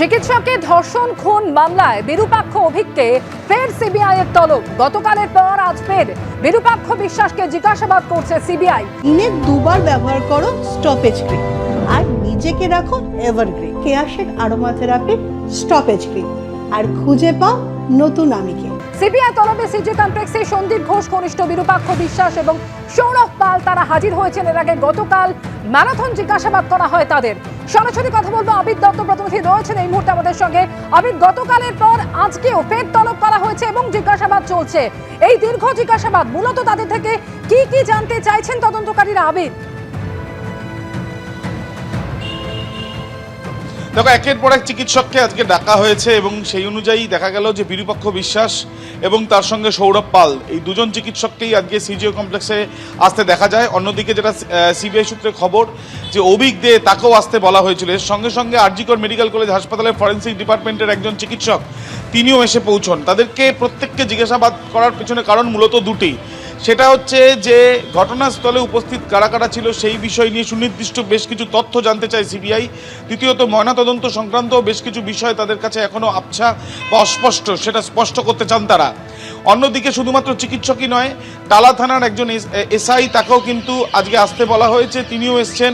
চিকিৎসককে ধর্ষণ খুন মামলায় বিরূপাক্ষ অভিককে ফের সিবিআই এর তলব। গতকালের পর আজ ফের বিরূপাক্ষ বিশ্বাসকে জিজ্ঞাসাবাদ করছে সিবিআই। দিনে দুবার ব্যবহার করো স্টপেজ ক্রিম আর নিজেকে রাখো evergreen Keya Seth aroma therapy stoppage cream আর খুঁজে পাও নতুন আমিকে। সিবিআই তলবে সিজি কমপ্লেক্সে সন্দীপ ঘোষ ঘনিষ্ঠ বিরূপাক্ষ বিশ্বাস এবং সৌরভ পাল তারা হাজির হয়েছেন এর আগে গতকাল ম্যারাথন জিজ্ঞাসাবাদ করা হয় তাদের। সরাসরি কথা বলব আবিদ দত্ত প্রতিনিধি রয়েছেন এই মুহূর্তে আমাদের সঙ্গে। আবিদ, গতকালের পর আজকেও ফের তলব করা হয়েছে এবং জিজ্ঞাসাবাদ চলছে। এই দীর্ঘ জিজ্ঞাসাবাদ মূলত তাদের থেকে কি কি জানতে চাইছেন তদন্তকারীরা, আবিদ? দেখো, একের পর এক চিকিৎসককে আজকে ডাকা হয়েছে এবং সেই অনুযায়ী দেখা গেল যে বিরূপক্ষ বিশ্বাস এবং তার সঙ্গে সৌরভ পাল, এই দুজন চিকিৎসককেই আজকে সিজিও কমপ্লেক্সে আসতে দেখা যায়। অন্যদিকে যেটা সিবিআই সূত্রে খবর যে অভিক দে তাকেও আসতে বলা হয়েছিল। এর সঙ্গে সঙ্গে আরজিকর মেডিকেল কলেজ হাসপাতালের ফরেন্সিক ডিপার্টমেন্টের একজন চিকিৎসক, তিনিও এসে পৌঁছন। তাদেরকে প্রত্যেককে জিজ্ঞাসাবাদ করার পেছনে কারণ মূলত দুটি। সেটা হচ্ছে যে ঘটনাস্থলে উপস্থিত কারা কারা ছিল সেই বিষয় নিয়ে সুনির্দিষ্ট বেশ কিছু তথ্য জানতে চায় সিবিআই। দ্বিতীয়ত, ময়নাতদন্ত সংক্রান্ত বেশ কিছু বিষয় তাদের কাছে এখনও আবছা বা অস্পষ্ট, সেটা স্পষ্ট করতে চান তারা। অন্যদিকে, শুধুমাত্র চিকিৎসকই নয় টালা থানার একজন এসআই তাকেও কিন্তু আজকে আসতে বলা হয়েছে, তিনিও এসছেন।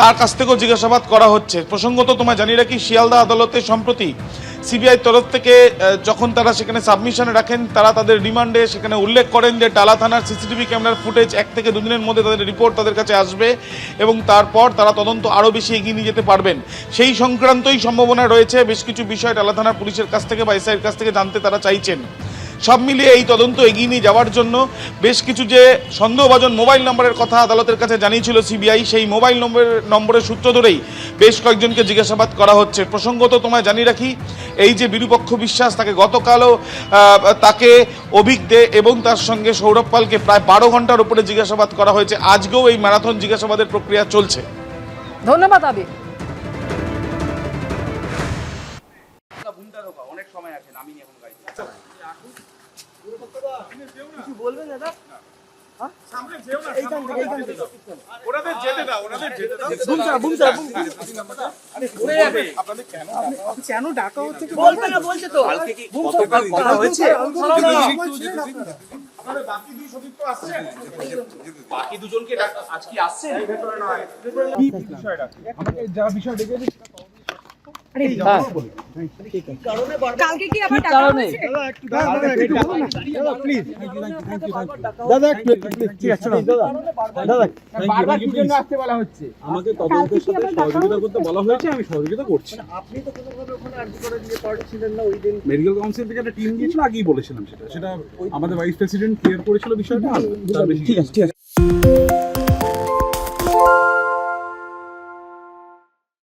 তার কাছ থেকেও জিজ্ঞাসাবাদ করা হচ্ছে। প্রসঙ্গত, তোমায় জানিয়ে রাখি, শিয়ালদা আদালতে সম্প্রতি সিবিআই তরফ থেকে যখন তারা সেখানে সাবমিশনে রাখেন, তারা তাদের রিমান্ডে সেখানে উল্লেখ করেন যে টালা থানার সিসিটিভি ক্যামেরার ফুটেজ এক থেকে দুদিনের মধ্যে তাদের রিপোর্ট তাদের কাছে আসবে এবং তারপর তারা তদন্ত আরও বেশি এগিয়ে নিয়ে যেতে পারবেন। সেই সংক্রান্তই সম্ভাবনা রয়েছে। বেশ কিছু বিষয় টালা থানার পুলিশের কাছ থেকে বা এসআইয়ের কাছ থেকে জানতে তারা চাইছেন। সব মিলিয়ে এই তদন্ত এগিয়ে নিয়ে যাওয়ার জন্য বেশ কিছু যে সন্দেহভাজন মোবাইল নম্বরের কথা আদালতের কাছে জানিয়েছিল সিবিআই, সেই মোবাইল নম্বরের নম্বরের সূত্র ধরেই বেশ কয়েকজনকে জিজ্ঞাসাবাদ করা হচ্ছে। প্রসঙ্গত তোমায় জানিয়ে রাখি এই যে বিরুপক্ষ বিশ্বাস তাকে গতকালও তাকে অভিক দে এবং তার সঙ্গে সৌরভ পালকে প্রায় বারো ঘণ্টার উপরে জিজ্ঞাসাবাদ করা হয়েছে। আজকেও এই ম্যারাথন জিজ্ঞাসাবাদের প্রক্রিয়া চলছে। ধন্যবাদ আবিদ ওনাদের যেতে দাও ওনাদের যেতে দাও কেন ডাকা হচ্ছে বলবে না বলছে তো। বাকি দুই সতীর্থ আসছেন। বাকি দুজনকে ডাক- আজ কি আসছে আমাকে যা বিষয় ডেকেছে কালকে কি আবার টাকা হয়েছে দাদা একটু ঠিক আছে দাদা দাদা বারবার কি জন্য আসতে বলা হচ্ছে? আমাকে তদন্তের সাথে সহযোগিতা করতে বলা হয়েছে আমি সহযোগিতা করছি। আপনি তো কোনোভাবে ওখানে আর্জি করে দিয়ে পার্টি না ওই দিন। মেডিকেল কাউন্সিল থেকে একটা টিম গিয়েছিল আগেই বলেছিলাম সেটা। সেটা আমাদের ভাইস প্রেসিডেন্ট ক্লিয়ার করেছিল বিষয়টা ঠিক আছে ঠিক আছে।